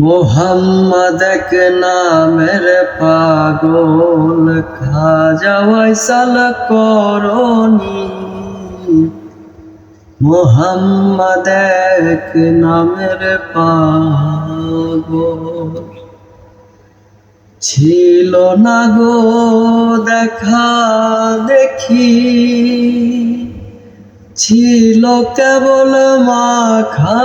মোহাম্মদ এক নামের পাগল, খাজা ওয়াইসাল করনি। মোহাম্মদ এক নামের পাগল। ছিল না গো দেখা, দেখি। ছিল কেবল মাখামাখি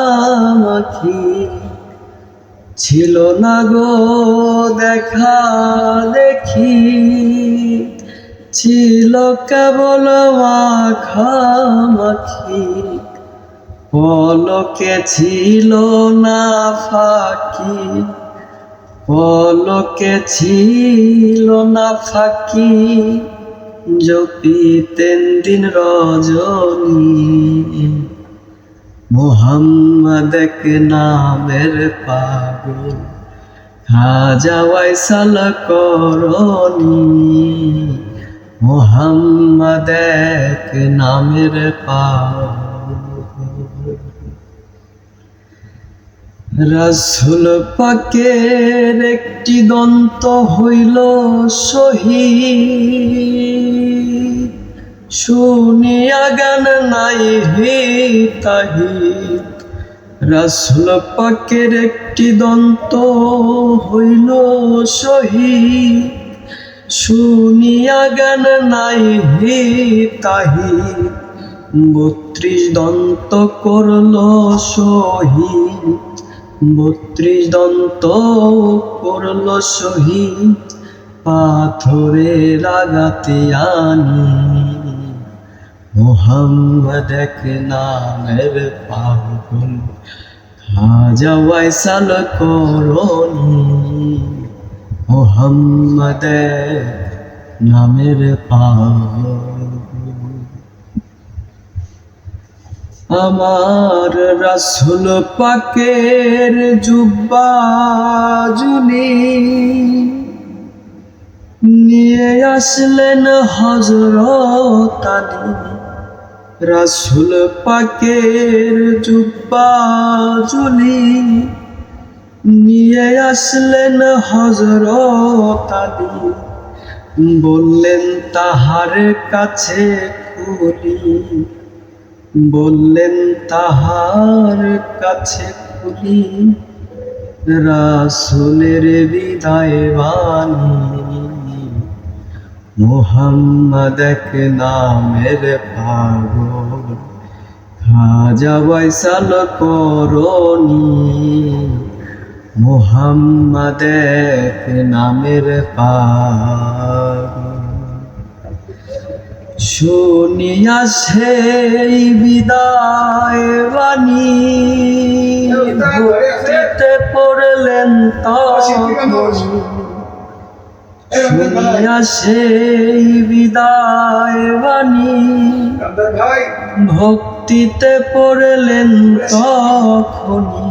ছিল না গো দেখা দেখি, ছিল কেবল মাখামাখি। পলকে ছিল না ফাঁকি, পলকে ছিল না ফাঁকি, জপিতেন দিন রজনী। মোহাম্মদ নামের পাগল। খাজা ওয়াইসাল করনি। মোহাম্মদ নামের পাগল। পাকের একটি দন্ত হইল শহীদ। শুনিয়া গান নাই হে তাহি। রাসুল পাকের একটি দন্ত হইল শহীদ। শুনিয়া গান নাই হে তাহি। বত্রিশ দন্ত করল শহীদ। বত্রিশ দন্ত করল শহীদ। পাথরে লাগাতে আনি মোহাম্মদ নামের পাগল। খাজা ওয়াইসাল করনি মোহাম্মদ নামের পাগল। আমার রাসুল পাকের জুব্বা জুলি নিয়ে আসলেন হজরত আলী। রাসুল পাকের জুব্বা জুলি নিয়ে আসলেন হজরত বললেন, তাহার কাছে খুলি। বললেন, তাহার কাছে খুলি। রাসুলের বিদায় বাণী মোহাম্মদ নামের পাগল। খাজা বৈশাল করনি। মোহাম্মদ নামের পাগল। শুনিয়া সেই বিদায় বাণী। ভক্তিতে পড়লেন তখন। সেই বিদায় বাণী ভাই। ভক্তিতে পড়লেন তখনই।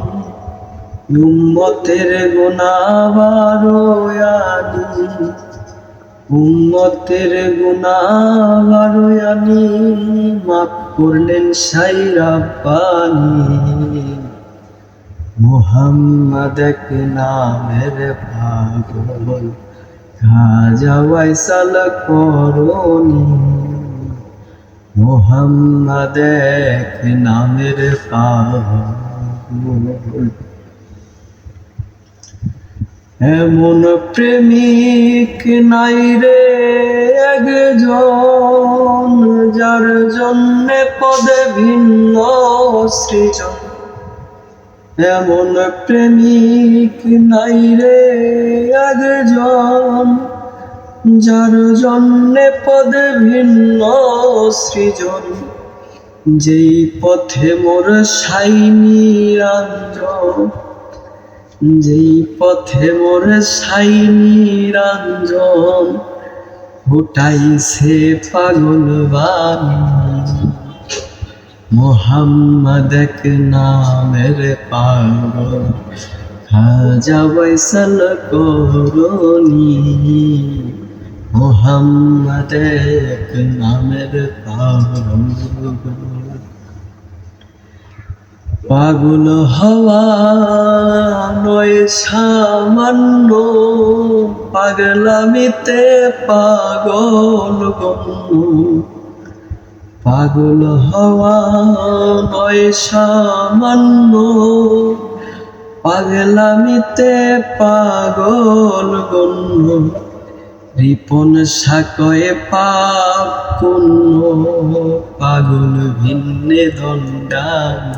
উম্মতের গুণাবারয়ানি উম্মতের গুণাবারয়ানি মাফ করলেন সাইরা পানি। মোহাম্মদ নামের পাগল। খাজা ওয়াইসাল করনি মোহাম্মদ এক নামের এমন প্রেমিক নাই রে একজন, যার জন্যে পদে ভিন্ন সৃজন। এমন প্রেমিক নাই রে একজন, যার জন্যে পদে ভিন্ন সৃজন। যেই পথে মোর সাইনি রাঞ্জন যেই পথে মোর সাইনি রাঞ্জন ফুটাইছে পাগল বাণী। মোহাম্মদ এক নামের পাগল। খাজা বৈশাল করনি মোহাম্মদ এক নামের পাগল। পাগল হওয়া নয়, সামান্য পাগলামিতে পাগল গণ্য পাগল হওয়া সামান্য। পাগলামিতে পাগল গণ্য। রিপন সাকয়ে পাপ পুণ্য। পাগল ভিন্নে দণ্ডানি।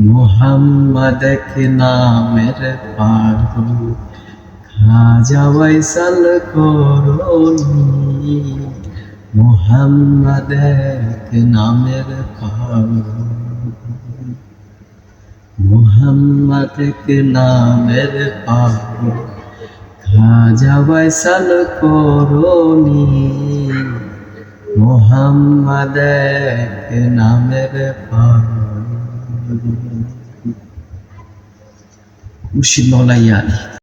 মোহাম্মদ নামের পাগল। খাজা বাইসাল করনি। মোহাম্মদ নামের মোহাম্মদ নামের খাজা বাইসাল করনি। মোহাম্মদ এক নামের মুর্শিদ মৌলাইয়া